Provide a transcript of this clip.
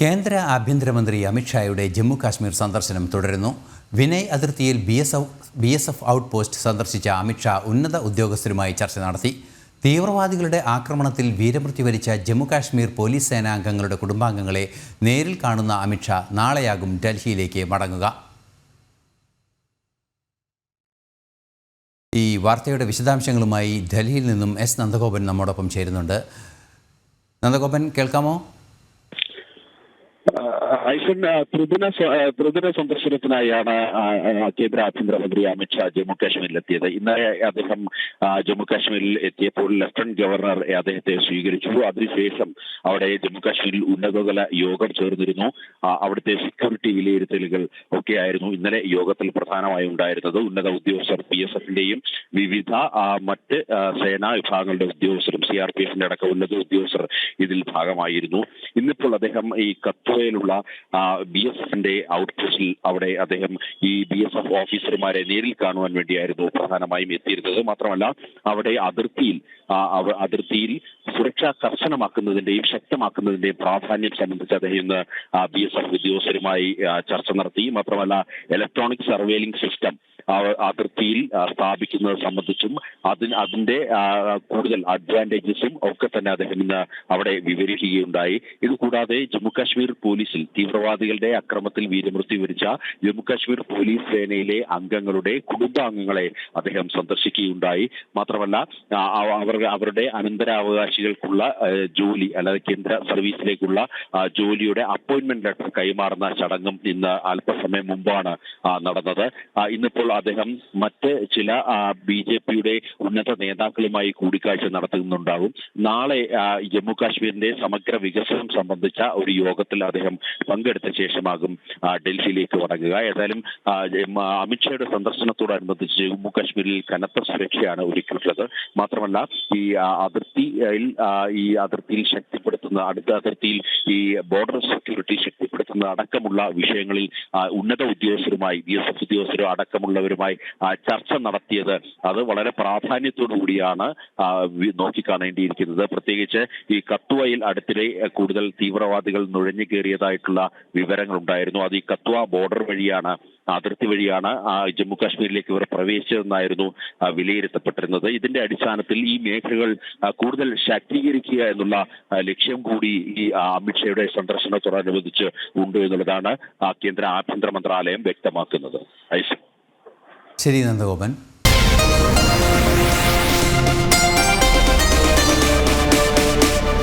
കേന്ദ്ര ആഭ്യന്തരമന്ത്രി അമിത്ഷായുടെ ജമ്മു കാശ്മീർ സന്ദർശനം തുടരുന്നു. വിനയ് അതിർത്തിയിൽ B S F B S F outpost സന്ദർശിച്ച അമിത്ഷാ ഉന്നത ഉദ്യോഗസ്ഥരുമായി ചർച്ച നടത്തി. തീവ്രവാദികളുടെ ആക്രമണത്തിൽ വീരമൃത്യു വരിച്ച ജമ്മു കാശ്മീർ പോലീസ് സേനാംഗങ്ങളുടെ കുടുംബാംഗങ്ങളെ നേരിൽ കാണുന്ന അമിത്ഷാ നാളെയാകും ഡൽഹിയിലേക്ക് മടങ്ങുക. ഈ വാർത്തയുടെ വിശദാംശങ്ങളുമായി ഡൽഹിയിൽ നിന്നും എസ്. നന്ദഗോപൻ നമ്മോടൊപ്പം ചേരുന്നുണ്ട്. നന്ദഗോപൻ കേൾക്കാമോ? ഐഫൺ ആ, ത്രിദിന ത്രിദിന സന്ദർശനത്തിനായാണ് കേന്ദ്ര ആഭ്യന്തരമന്ത്രി അമിത്ഷാ ജമ്മു കാശ്മീരിലെത്തിയത് ഇന്നലെ അദ്ദേഹം ജമ്മുകാശ്മീരിൽ ജമ്മു കാശ്മീരിൽ എത്തിയപ്പോൾ ലഫ്റ്റനന്റ് ഗവർണർ അദ്ദേഹത്തെ സ്വീകരിച്ചു. അതിനുശേഷം അവിടെ ജമ്മു കാശ്മീരിൽ ഉന്നതതല യോഗം ചേർന്നിരുന്നു. അവിടുത്തെ സെക്യൂരിറ്റി വിലയിരുത്തലുകൾ ഒക്കെയായിരുന്നു ഇന്നലെ യോഗത്തിൽ പ്രധാനമായും ഉണ്ടായിരുന്നത്. ഉന്നത ഉദ്യോഗസ്ഥർ പി എസ് എഫിന്റെയും വിവിധ മറ്റ് സേനാ വിഭാഗങ്ങളുടെ ഉദ്യോഗസ്ഥരും സി ആർ പി എഫിന്റെ അടക്കം ഉന്നത ഉദ്യോഗസ്ഥർ ഇതിൽ ഭാഗമായിരുന്നു. ഇന്നിപ്പോൾ അദ്ദേഹം ഈ കത്വയിലുള്ള ബി എസ് എഫിന്റെ ഔട്ട് പോസ്റ്റിൽ അവിടെ അദ്ദേഹം ഈ ബി എസ് എഫ് ഓഫീസർമാരെ നേരിൽ കാണുവാൻ വേണ്ടിയായിരുന്നു പ്രധാനമായും എത്തിയിരുന്നത്. മാത്രമല്ല അവിടെ അതിർത്തിയിൽ അതിർത്തിയിൽ സുരക്ഷ കർശനമാക്കുന്നതിന്റെയും ശക്തമാക്കുന്നതിന്റെയും പ്രാധാന്യം സംബന്ധിച്ച് അദ്ദേഹം ഇന്ന് ബി എസ് എഫ് ഉദ്യോഗസ്ഥരുമായി ചർച്ച നടത്തി. മാത്രമല്ല ഇലക്ട്രോണിക് സർവേലിംഗ് സിസ്റ്റം അതിർത്തിയിൽ സ്ഥാപിക്കുന്നത് സംബന്ധിച്ചും അതിന് അതിന്റെ കൂടുതൽ അഡ്വാന്റേജസും ഒക്കെ തന്നെ അദ്ദേഹം ഇന്ന് അവിടെ വിവരിക്കുകയുണ്ടായി. ഇത് കൂടാതെ ജമ്മുകാശ്മീർ പോലീസിൽ തീവ്രവാദികളുടെ അക്രമത്തിൽ വീരമൃത്യു വരിച്ച ജമ്മുകാശ്മീർ പോലീസ് സേനയിലെ അംഗങ്ങളുടെ കുടുംബാംഗങ്ങളെ അദ്ദേഹം സന്ദർശിക്കുകയുണ്ടായി. മാത്രമല്ല അവർ അവരുടെ അനന്തരാവകാശികൾക്കുള്ള ആ, ജോലി അല്ലാതെ കേന്ദ്ര സർവീസിലേക്കുള്ള ജോലിയുടെ അപ്പോയിന്റ്മെന്റ് ലെറ്റർ കൈമാറുന്ന ചടങ്ങും ഇന്ന് അല്പസമയം മുമ്പാണ് നടന്നത്. ഇന്നിപ്പോൾ അദ്ദേഹം മറ്റ് ചില ബി ജെ പിയുടെ ഉന്നത നേതാക്കളുമായി കൂടിക്കാഴ്ച നടത്തുന്നുണ്ടാകും. നാളെ ജമ്മു കാശ്മീരിന്റെ സമഗ്ര വികസനം സംബന്ധിച്ച ഒരു യോഗത്തിൽ അദ്ദേഹം പങ്കെടുത്ത ശേഷമാകും ഡൽഹിയിലേക്ക് മടങ്ങുക. ഏതായാലും അമിത്ഷായുടെ സന്ദർശനത്തോടനുബന്ധിച്ച് ജമ്മു കാശ്മീരിൽ കനത്ത സുരക്ഷയാണ് ഒരുക്കിയിട്ടുള്ളത്. മാത്രമല്ല ഈ അതിർത്തിയിൽ ഈ അതിർത്തിയിൽ ശക്തിപ്പെടുത്തുന്ന അടുത്ത അതിർത്തിയിൽ ഈ ബോർഡർ സെക്യൂരിറ്റി ശക്തിപ്പെടുത്തുന്ന അടക്കമുള്ള വിഷയങ്ങളിൽ ഉന്നത ഉദ്യോഗസ്ഥരുമായി ബി എസ് എഫ് ഉദ്യോഗസ്ഥരും അടക്കമുള്ളവരുമായി ചർച്ച നടത്തിയത്. അത് വളരെ പ്രാധാന്യത്തോടു കൂടിയാണ് നോക്കിക്കാണേണ്ടിയിരിക്കുന്നത്. പ്രത്യേകിച്ച് ഈ കത്വയിൽ അടുത്തിടെ കൂടുതൽ തീവ്രവാദികൾ നുഴഞ്ഞു കയറിയതായിട്ടുള്ള വിവരങ്ങൾ ഉണ്ടായിരുന്നു അത് ഈ കത്വ ബോർഡർ വഴിയാണ് അതിർത്തി വഴിയാണ് ജമ്മു കാശ്മീരിലേക്ക് ഇവർ പ്രവേശിച്ചതെന്നായിരുന്നു വിലയിരുത്തപ്പെട്ടിരുന്നത്. ഇതിന്റെ അടിസ്ഥാനത്തിൽ ഈ മേഖലകൾ കൂടുതൽ ശാക്തീകരിക്കുക എന്നുള്ള ലക്ഷ്യം കൂടി ഈ അമിത്ഷായുടെ സന്ദർശനത്തോടനുബന്ധിച്ച് ഉണ്ട് എന്നുള്ളതാണ് കേന്ദ്ര ആഭ്യന്തര മന്ത്രാലയം വ്യക്തമാക്കുന്നത്. ശരി നന്ദഗോപൻ.